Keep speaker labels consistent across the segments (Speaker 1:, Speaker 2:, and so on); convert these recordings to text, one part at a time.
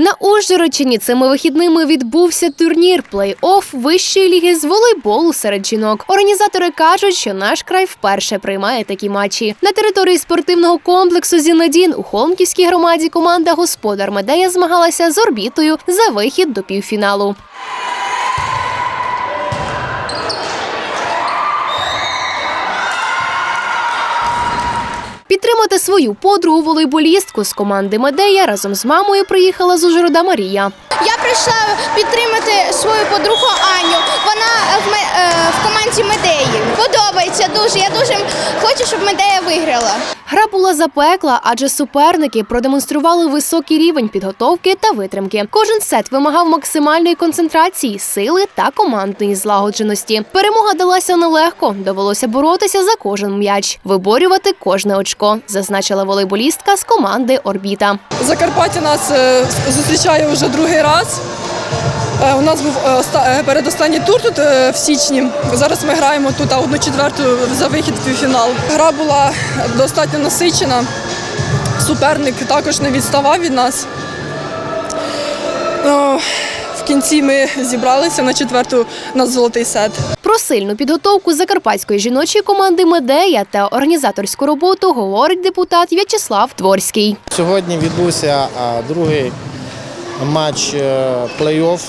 Speaker 1: На Ужгородчині цими вихідними відбувся турнір плей-офф вищої ліги з волейболу серед жінок. Організатори кажуть, що наш край вперше приймає такі матчі. На території спортивного комплексу Зінадін у Холмківській громаді команда Господар Медея змагалася з орбітою за вихід до півфіналу. Підтримати свою подругу волейболістку з команди Медея разом з мамою приїхала з Ужгорода Марія.
Speaker 2: Я прийшла підтримати свою подругу Аню. Вона в, е, в команді Медеї. Подобається дуже. Я дуже хочу, щоб Медея виграла.
Speaker 1: Гра була запекла, адже суперники продемонстрували високий рівень підготовки та витримки. Кожен сет вимагав максимальної концентрації, сили та командної злагодженості. Перемога далася нелегко. Довелося боротися за кожен м'яч, виборювати кожне очко, зазначила волейболістка з команди Орбіта.
Speaker 3: Закарпаття нас е, зустрічає вже другий раз. Е, У нас був е, е, передостанній тур тут в січні. Зараз ми граємо тут а одну четверту за вихід в півфінал. Гра була достатньо насичена. Суперник також не відставав від нас. В кінці ми зібралися на четверту на золотий сет.
Speaker 1: Про сильну підготовку закарпатської жіночої команди Медея та організаторську роботу говорить депутат В'ячеслав Творський.
Speaker 4: Сьогодні відбувся другий матч е, плей-офф.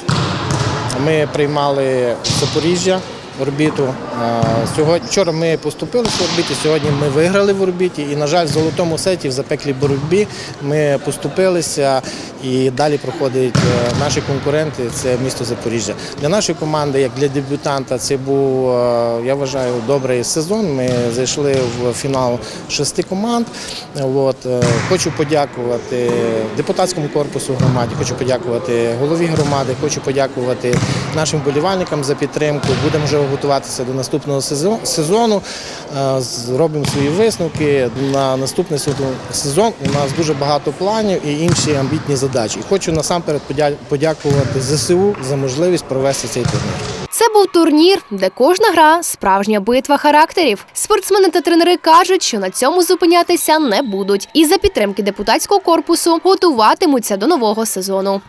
Speaker 4: Ми приймали Запоріжжя орбіту. А, Сьогодні вчора ми поступили в орбіті, сьогодні ми виграли в орбіті. І, на жаль, в золотому сеті в запеклій боротьбі ми поступилися і далі проходять е, наші конкуренти. Це місто Запоріжжя. Для нашої команди, як для дебютанта, це був, е, я вважаю, добрий сезон. Ми зайшли в фінал шести команд. От, е, хочу подякувати депутатському корпусу громаді, хочу подякувати голові громади, хочу подякувати нашим вболівальникам за підтримку. Будемо вже готуватися до наступного сезон- сезону. Е, Зробимо свої висновки. На наступний сезон- у нас дуже багато планів і інші амбітні задачі. І хочу насамперед подя- подякувати ЗСУ за можливість провести цей турнір.
Speaker 1: Це був турнір, де кожна гра справжня битва характерів. Спортсмени та тренери кажуть, що на цьому зупинятися не будуть, і за підтримки депутатського корпусу готуватимуться до нового сезону.